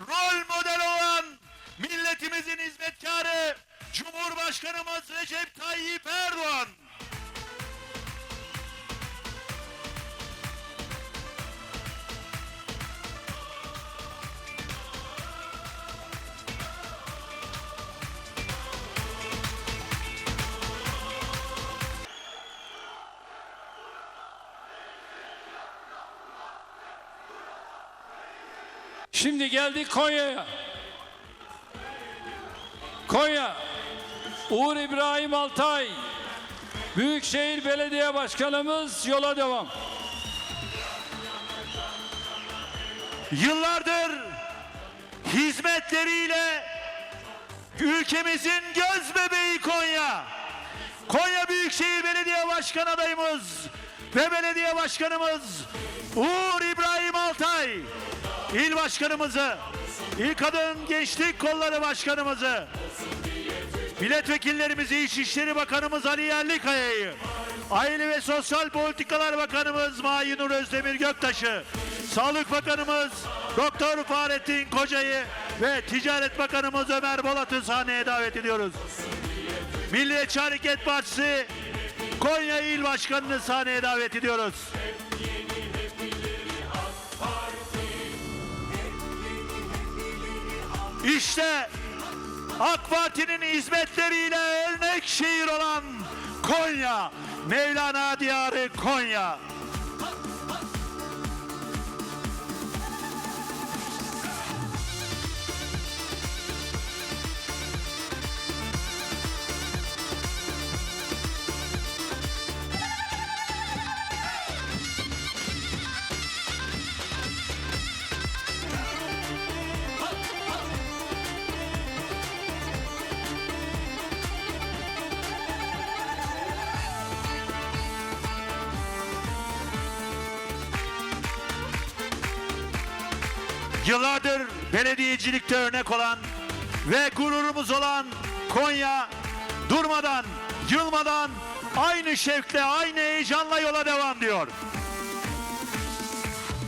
rol model olan milletimizin hizmetkarı Cumhurbaşkanımız Recep Tayyip Erdoğan. Şimdi geldik Konya'ya. Konya. Uğur İbrahim Altay. Büyükşehir Belediye Başkanımız yola devam. Yıllardır hizmetleriyle ülkemizin göz bebeği Konya. Konya Büyükşehir Belediye Başkan adayımız ve belediye başkanımız Uğur İbrahim Altay, il başkanımızı, il kadın gençlik kolları başkanımızı, milletvekillerimizi, İçişleri Bakanımız Ali Yerlikaya'yı, Aile ve Sosyal Politikalar Bakanımız Mayinur Özdemir Göktaş'ı, Sağlık Bakanımız Doktor Fahrettin Koca'yı ve Ticaret Bakanımız Ömer Bolat'ı sahneye davet ediyoruz. Milliyetçi Hareket Partisi Konya İl Başkanı'nı sahneye davet ediyoruz. İşte AK Parti'nin hizmetleriyle örnek şehir olan Konya, Mevlana Diyarı Konya. Yıllardır belediyecilikte örnek olan ve gururumuz olan Konya durmadan, yılmadan aynı şevkle, aynı heyecanla yola devam diyor.